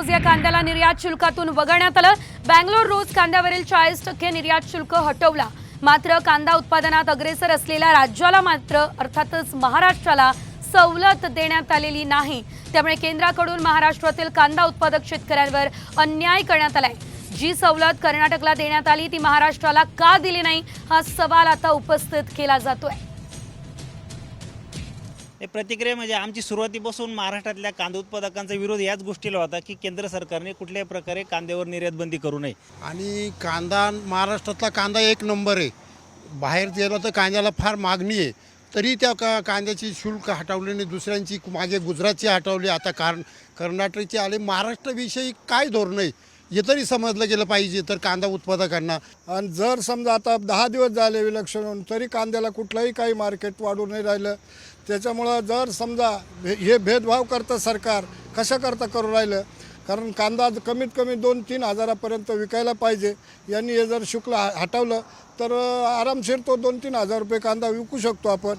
रोज या कांद्याला निर्यात शुल्कातून वगळण्यात आलं. बँगलोर रोज कांद्यावरील चाळीस टक्के निर्यात शुल्क हटवला. मात्र कांदा उत्पादनात अग्रेसर असलेल्या राज्याला मात्र अर्थातच महाराष्ट्राला सवलत देण्यात आलेली नाही. त्यामुळे केंद्राकडून महाराष्ट्रातील कांदा उत्पादक शेतकऱ्यांवर अन्याय करण्यात आलाय. जी सवलत कर्नाटकला देण्यात आली ती महाराष्ट्राला का दिली नाही हा सवाल आता उपस्थित केला जातोय. प्रतिक्रिया म्हणजे आमची सुरुवातीपासून महाराष्ट्रातल्या कांदा उत्पादकांचा विरोध याच गोष्टीला होता की केंद्र सरकारने कुठल्याही प्रकारे कांद्यावर निर्यातबंदी करू नये. आणि कांदा महाराष्ट्रातला कांदा एक नंबर आहे. बाहेर गेला तर कांद्याला फार मागणी आहे. तरी त्या का कांद्याची शुल्क हटवली नाही दुसऱ्यांची मागे गुजरातची हटवली. आता कारण कर्नाटकची आले. महाराष्ट्राविषयी काय धोरण आहे? हे तरी समजलं गेलं पाहिजे तर कांदा उत्पादकांना. आणि जर समजा आता दहा दिवस झाले विलक्षण होऊन तरी कांद्याला कुठलंही काही मार्केट वाढू नाही राहिलं. त्याच्यामुळं जर समजा हे हे भेदभाव करतं सरकार कशा करता करू राहिलं? कारण कांदा कमीत कमी दोन तीन हजारापर्यंत विकायला पाहिजे. यांनी हे जर शुल्क हटवलं तर आरामशीर तो दोन तीन हजार रुपये कांदा विकू शकतो आपण.